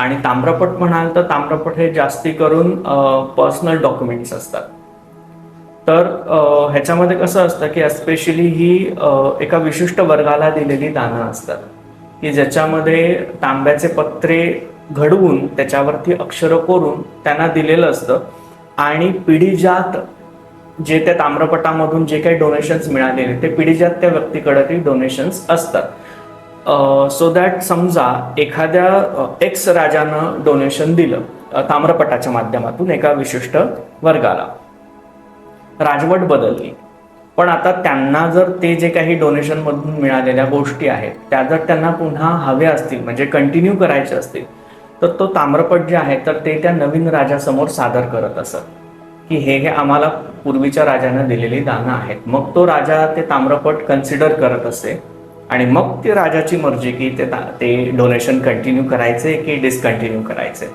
आणि ताम्रपट म्हणाल तर ताम्रपट हे जास्ती करून पर्सनल डॉक्युमेंट्स असतात. तर ह्याच्यामध्ये कसं असतं की एस्पेशली ही एका विशिष्ट वर्गाला दिलेली दानं असतात. की ज्याच्यामध्ये तांब्याचे पत्रे घडवून त्याच्यावरती अक्षरं कोरून त्यांना दिलेलं असतं. आणि पिढीजात जे त्या ताम्रपटामधून जे काही डोनेशन्स मिळालेले ते पिढीजात त्या व्यक्तीकडे ती डोनेशन्स असतात. सो दॅट समजा एखाद्या एक्स राजानं डोनेशन दिलं ताम्रपटाच्या माध्यमातून एका विशिष्ट वर्गाला. राजवट बदलली. पण आता त्यांना जर ते जे काही डोनेशन मधून मिळालेल्या गोष्टी आहेत त्या जर त्यांना पुन्हा हव्या असतील म्हणजे कंटिन्यू करायचे असतील तर तो ताम्रपट जे आहे तर ते त्या नवीन राजासमोर सादर करत असत. की हे हे आम्हाला पूर्वीच्या राजानं दिलेली दानं आहेत. मग तो राजा ते ताम्रपट कन्सिडर करत असे आणि मग ते राजाची मर्जी की ते ते डोनेशन कंटिन्यू करायचे की डिसकंटिन्यू करायचे.